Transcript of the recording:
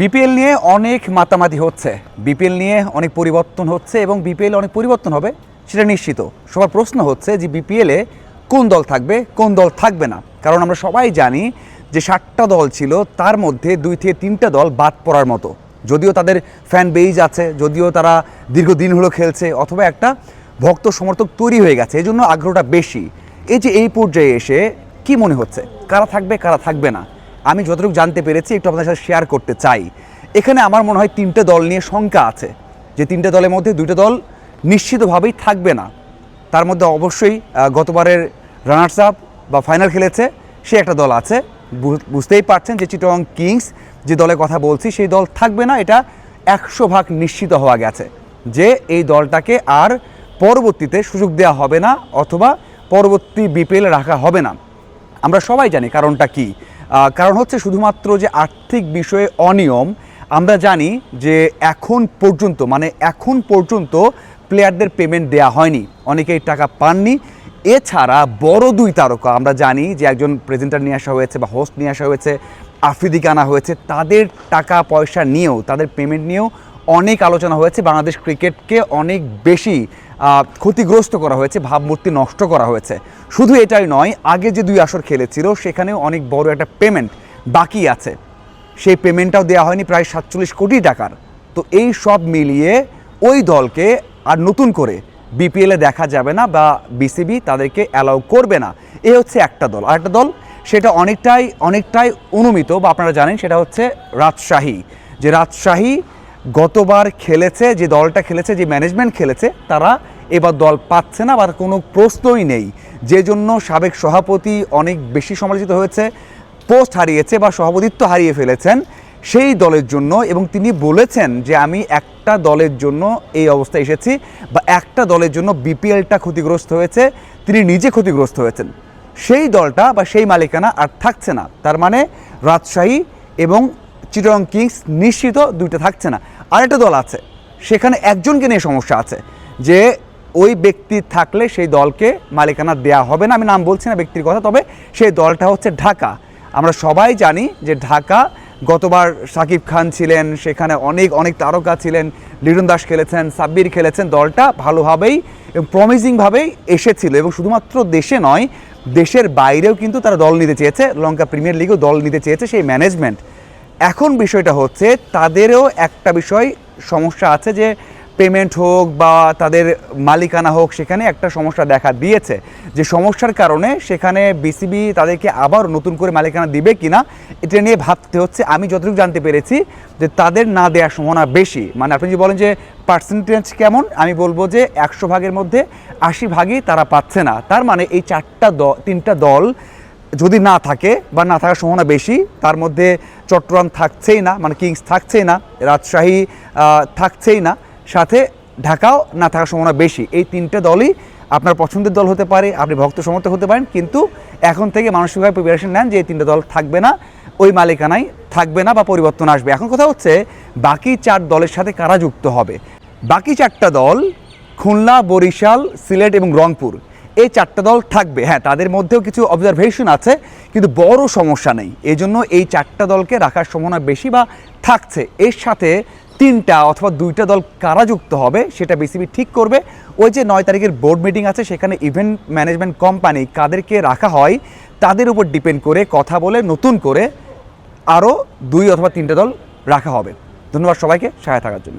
BPL নিয়ে অনেক মাতামাতি হচ্ছে। বিপিএল নিয়ে অনেক পরিবর্তন হচ্ছে এবং বিপিএল অনেক পরিবর্তন হবে, সেটা নিশ্চিত। সবার প্রশ্ন হচ্ছে যে বিপিএলে কোন দল থাকবে, কোন দল থাকবে না? কারণ আমরা সবাই জানি যে ষাটটা দল ছিল, তার মধ্যে দুই থেকে তিনটা দল বাদ পড়ার মতো। যদিও তাদের ফ্যান বেইজ আছে, যদিও তারা দীর্ঘদিন হলো খেলছে, অথবা একটা ভক্ত সমর্থক তৈরি হয়ে গেছে এই জন্য আগ্রহটা বেশি। এই যে এই পর্যায়ে এসে কি মনে হচ্ছে? কারা থাকবে কারা থাকবে না? আমি যতটুকু জানতে পেরেছি, একটু আপনাদের সাথে শেয়ার করতে চাই। এখানে আমার মনে হয় তিনটে দল নিয়ে শঙ্কা আছে। যে তিনটে দলের মধ্যে দুইটা দল নিশ্চিতভাবেই থাকবে না। তার মধ্যে অবশ্যই গতবারের রানার্স আপ বা ফাইনাল খেলেছে, সে একটা দল আছে। বুঝতেই পারছেন যে চিটং কিংস যে দলের কথা বলছি, সেই দল থাকবে না, এটা একশো ভাগ নিশ্চিত হওয়া গেছে। যে এই দলটাকে আর পরবর্তীতে সুযোগ দেওয়া হবে না, অথবা পরবর্তী বিপিএল রাখা হবে না। আমরা সবাই জানি কারণটা কি। কারণ হচ্ছে শুধুমাত্র যে আর্থিক বিষয়ে অনিয়ম, আমরা জানি যে এখন পর্যন্ত মানে এখন পর্যন্ত প্লেয়ারদের পেমেন্ট দেয়া হয়নি, অনেকেই টাকা পাননি। এছাড়া বড় দুই তারকা, আমরা জানি যে একজন প্রেজেন্টার নিয়ে আসা হয়েছে বা হোস্ট নিয়ে আসা হয়েছে, আফ্রিদিকে আনা হয়েছে, তাদের টাকা পয়সা নিয়েও, তাদের পেমেন্ট নিয়েও অনেক আলোচনা হয়েছে। বাংলাদেশ ক্রিকেটকে অনেক বেশি ক্ষতিগ্রস্ত করা হয়েছে, ভাবমূর্তি নষ্ট করা হয়েছে। শুধু এটাই নয়, আগে যে দুই আসর খেলেছিল, সেখানেও অনেক বড় একটা পেমেন্ট বাকি আছে। সেই পেমেন্টটাও দেওয়া হয়নি প্রায় সাতচল্লিশ কোটি টাকার। তো এই সব মিলিয়ে ওই দলকে আর নতুন করে বিপিএলে দেখা যাবে না বা বিসিবি তাদেরকে অ্যালাউ করবে না। এ হচ্ছে একটা দল। আর একটা দল, সেটা অনেকটাই অনেকটাই অনুমিত বা আপনারা জানেন, সেটা হচ্ছে রাজশাহী। যে রাজশাহী গতবার খেলেছে, যে দলটা খেলেছে, যে ম্যানেজমেন্ট খেলেছে, তারা এবার দল পাচ্ছে না বা কোনো প্রশ্নই নেই। যে জন্য সাবেক সভাপতি অনেক বেশি সমালোচিত হয়েছে পোস্ট হারিয়েছে বা সভাপতিত্ব হারিয়ে ফেলেছেন সেই দলের জন্য এবং তিনি বলেছেন যে, আমি একটা দলের জন্য এই অবস্থায় এসেছি বা একটা দলের জন্য বিপিএলটা ক্ষতিগ্রস্ত হয়েছে, তিনি নিজে ক্ষতিগ্রস্ত হয়েছেন। সেই দলটা বা সেই মালিকানা আর থাকছে না। তার মানে রাজশাহী এবং চিটং কিংস নিশ্চিত দুইটা থাকছে না। আরেকটা দল আছে, সেখানে একজনকে নিয়ে সমস্যা আছে, যে ওই ব্যক্তি থাকলে সেই দলকে মালিকানা দেয়া হবে না। আমি নাম বলছি না ব্যক্তির কথা, তবে সেই দলটা হচ্ছে ঢাকা। আমরা সবাই জানি যে ঢাকা, গতবার সাকিব খান ছিলেন, সেখানে অনেক অনেক তারকা ছিলেন, লিটন দাস খেলেছেন, সাব্বির খেলেছেন, দলটা ভালোভাবেই প্রমিজিংভাবেই এসেছিল। এবং শুধুমাত্র দেশে নয়, দেশের বাইরেও কিন্তু তারা দল নিতে চেয়েছে, লঙ্কা প্রিমিয়ার লিগেও দল নিতে চেয়েছে সেই ম্যানেজমেন্ট। এখন বিষয়টা হচ্ছে তাদেরও একটা বিষয় সমস্যা আছে যে পেমেন্ট হোক বা তাদের মালিকানা হোক, সেখানে একটা সমস্যা দেখা দিয়েছে। যে সমস্যার কারণে সেখানে বিসিবি তাদেরকে আবার নতুন করে মালিকানা দিবে কিনা, এটা নিয়ে ভাবতে হচ্ছে। আমি যতটুকু জানতে পেরেছি যে তাদের না দেওয়ার সম্ভাবনা বেশি। মানে আপনি যদি বলেন যে পার্সেন্টেজ কেমন, আমি বলব যে একশো ভাগের মধ্যে আশি ভাগই তারা পাচ্ছে না। তার মানে এই চারটা দল তিনটা দল যদি না থাকে বা না থাকার সম্ভাবনা বেশি, তার মধ্যে চট্টগ্রাম থাকছেই না মানে কিংস থাকছেই না, রাজশাহী থাকছেই না, সাথে ঢাকাও না থাকার সম্ভাবনা বেশি। এই তিনটে দলই আপনার পছন্দের দল হতে পারে, আপনি ভক্ত সমর্থক হতে পারেন, কিন্তু এখন থেকে মানসিকভাবে প্রিপারেশন নেন যে এই তিনটে দল থাকবে না, ওই মালিকানায় থাকবে না বা পরিবর্তন আসবে। এখন কথা হচ্ছে, বাকি চার দলের সাথে কারা যুক্ত হবে? বাকি চারটা দল খুলনা, বরিশাল, সিলেট এবং রংপুর। এই চারটা দল থাকবে। হ্যাঁ তাদের মধ্যেও কিছু অবজারভেশন আছে, কিন্তু বড় সমস্যা নেই। এই জন্য এই চারটা দলকে রাখার সম্ভাবনা বেশি বা থাকছে। এর সাথে তিনটা অথবা দুইটা দল কারা যুক্ত হবে, সেটা বিসিবি ঠিক করবে। ওই যে নয় তারিখের বোর্ড মিটিং আছে, সেখানে ইভেন্ট ম্যানেজমেন্ট কোম্পানি কাদেরকে রাখা হয়, তাদের উপর ডিপেন্ড করে কথা বলে নতুন করে আরও দুই অথবা তিনটা দল রাখা হবে। ধন্যবাদ সবাইকে সহায় থাকার জন্য।